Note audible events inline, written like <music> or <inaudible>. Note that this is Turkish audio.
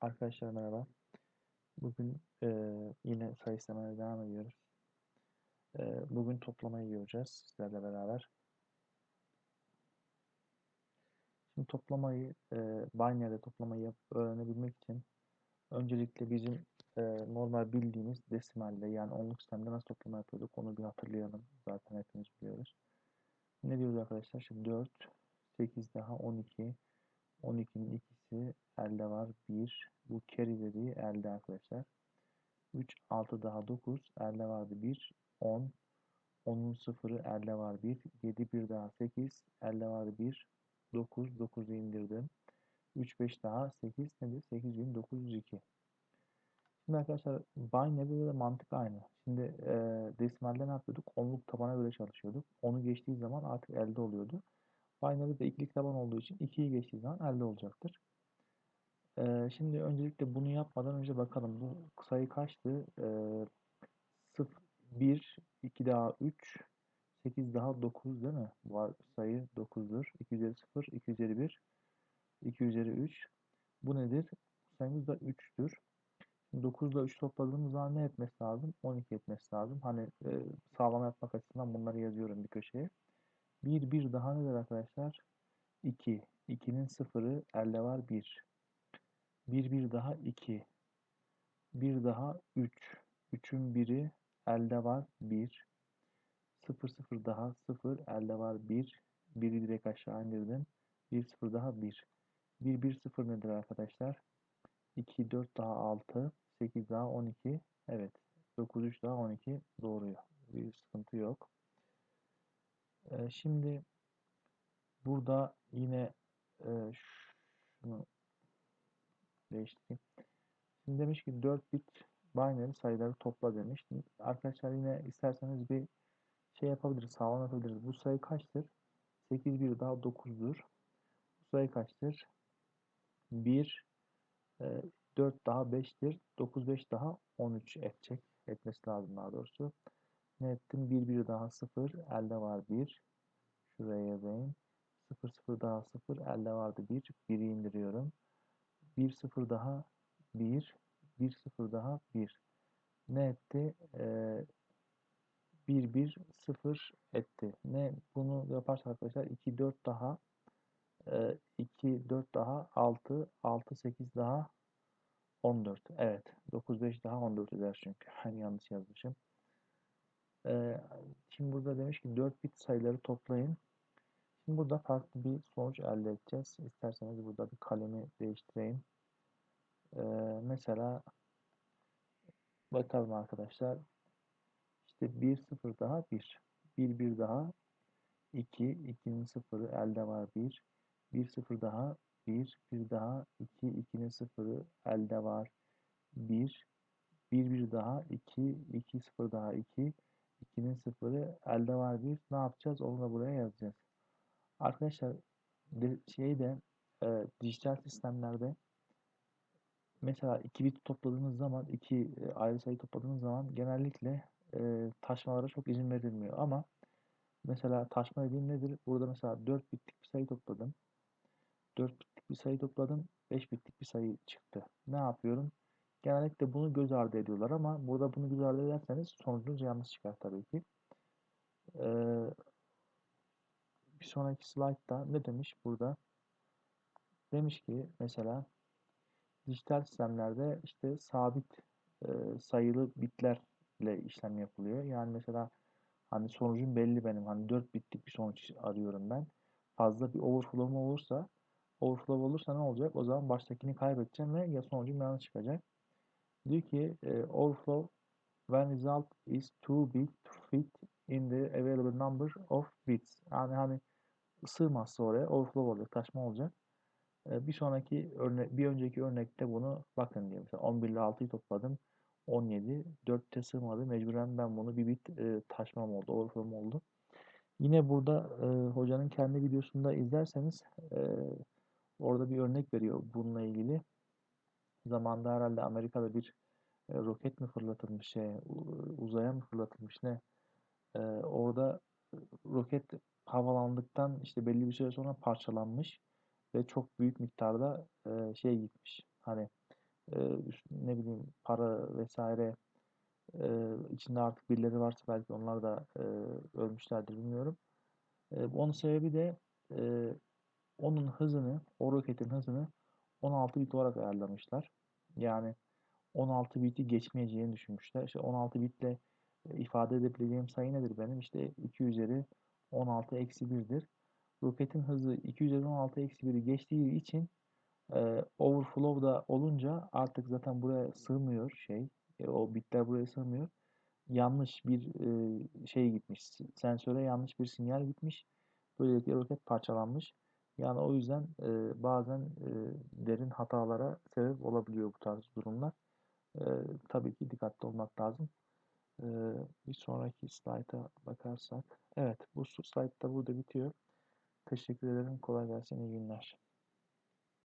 Arkadaşlar merhaba. Bugün eee, yine sayı istemeye devam ediyoruz. Eee, bugün toplamayı göreceğiz sizlerle beraber. Şimdi toplamayı, eee binary'de toplamayı öğrenebilmek için öncelikle bizim eee, normal bildiğimiz desimalde yani onluk sistemde nasıl toplama yapıyorduk onu bir hatırlayalım. Zaten hepimiz biliyoruz. Ne diyoruz arkadaşlar? Şimdi 4, 8 daha 12, 12'nin ikisi elde var 1. Bu carry dediği elde arkadaşlar. 3, 6 daha 9, elde vardı 1, 10, 10'un sıfırı elde var 1, 7 bir daha 8, elde vardı 1, 9, 9'u indirdim. 3, 5 daha 8 nedir? 8902. Şimdi arkadaşlar binary'de de mantık aynı. Şimdi e, desimalde ne yapıyorduk? Onluk tabana göre çalışıyorduk. Onu geçtiği zaman artık elde oluyordu. Binary'de de ikilik taban olduğu için 2'yi geçtiği zaman elde olacaktır. E, şimdi öncelikle bunu yapmadan önce bakalım bu sayı kaçtı? E, 0, 1, 2 daha 3, 8 daha 9 değil mi? Var sayı 9'dur. 2 üzeri 0, 2 üzeri 1, 2 üzeri 3. Bu nedir? Sayımız da 3'tür. 9 ile 3 topladığımız zaman ne etmesi lazım? 12 etmesi lazım. Hani e, sağlama yapmak açısından bunları yazıyorum bir köşeye. 1, 1 daha nedir arkadaşlar? 2. 2'nin sıfırı elde var 1. 1, 1 daha 2. 1 daha 3. 3'ün biri elde var 1. 0, 0 daha 0 elde var 1. 1'i direkt aşağı indirdim. 1, 0 daha 1. 1, 1, 0 nedir arkadaşlar? 2, 4 daha 6. 8 daha 12. Evet. 9, 3 daha 12 doğruyor. Bir sıkıntı yok. Ee, şimdi burada yine e, şunu değiştireyim. Şimdi demiş ki 4 bit binary sayıları topla demiş. Arkadaşlar yine isterseniz bir şey yapabiliriz, sağlam. Bu sayı kaçtır? 8 bir daha 9'dur. Bu sayı kaçtır? 1 e, 4 daha 5'tir. 9 5 daha 13 edecek. Etmesi lazım daha doğrusu. Ne ettim? 1 1 daha 0. Elde var 1. Şuraya yazayım. 0 0 daha 0. Elde vardı 1. 1'i indiriyorum. 1 0 daha 1. 1 0 daha 1. Ne etti? Ee, 1 1 0 etti. Ne bunu yaparsak arkadaşlar 2 4 daha 2 4 daha 6 6 8 daha 14. Evet. 9 5 daha 14 eder çünkü. <laughs> Hani yanlış yazmışım. Ee, şimdi burada demiş ki 4 bit sayıları toplayın. Şimdi burada farklı bir sonuç elde edeceğiz. İsterseniz burada bir kalemi değiştireyim. Ee, mesela bakalım arkadaşlar. İşte 1 0 daha 1. 1 1 daha 2. 2'nin sıfırı elde var 1. 1 0 daha 1. 1 daha 2. 2'nin sıfırı elde var 1. 1 1 daha 2. 2 0 daha 2. 2'nin sıfırı elde var 1. Ne yapacağız? Onu da buraya yazacağız. Arkadaşlar şeyde e, dijital sistemlerde mesela 2 bit topladığınız zaman iki e, ayrı sayı topladığınız zaman genellikle e, taşmalara çok izin verilmiyor ama mesela taşma dediğim nedir? Burada mesela 4 bitlik bir sayı topladım. 4 bitlik bir sayı topladım. 5 bitlik bir sayı çıktı. Ne yapıyorum? Genellikle bunu göz ardı ediyorlar ama burada bunu göz ardı ederseniz sonucunuz yanlış çıkar tabii ki. Ee, bir sonraki slaytta ne demiş burada? Demiş ki mesela dijital sistemlerde işte sabit e, sayılı bitlerle işlem yapılıyor. Yani mesela hani sonucum belli benim. Hani 4 bitlik bir sonuç arıyorum ben. Fazla bir overflow olursa overflow olursa ne olacak? O zaman baştakini kaybedeceğim ve ya sonucum yanlış çıkacak. Diyor ki e, overflow when result is too big to fit in the available number of bits. Yani hani sığmazsa oraya overflow olacak, taşma olacak. E, bir sonraki örnek, bir önceki örnekte bunu bakın diyor. Mesela 11 ile 6'yı topladım. 17. 4'te sığmadı. Mecburen ben bunu bir bit e, taşmam oldu. Overflow oldu. Yine burada e, hocanın kendi videosunda izlerseniz e, orada bir örnek veriyor bununla ilgili. Zamanında herhalde Amerika'da bir e, roket mi fırlatılmış şey, uzaya mı fırlatılmış ne? E, orada roket havalandıktan işte belli bir süre sonra parçalanmış ve çok büyük miktarda e, şey gitmiş. Hani e, ne bileyim para vesaire e, içinde artık birileri varsa belki onlar da e, ölmüşlerdir bilmiyorum. E, onun sebebi de e, onun hızını, o roketin hızını 16 bit olarak ayarlamışlar. Yani 16 biti geçmeyeceğini düşünmüşler. İşte 16 bitle e, ifade edebileceğim sayı nedir benim? İşte 2 üzeri 16 eksi 1'dir. Roketin hızı 2 üzeri 16 eksi 1'i geçtiği için e, overflow da olunca artık zaten buraya sığmıyor şey. E, o bitler buraya sığmıyor. Yanlış bir e, şey gitmiş. Sensöre yanlış bir sinyal gitmiş. Böylelikle roket parçalanmış. Yani o yüzden e, bazen e, derin hatalara sebep olabiliyor bu tarz durumlar. E, tabii ki dikkatli olmak lazım. E, bir sonraki slayta bakarsak. Evet bu slayt da burada bitiyor. Teşekkür ederim. Kolay gelsin. İyi günler.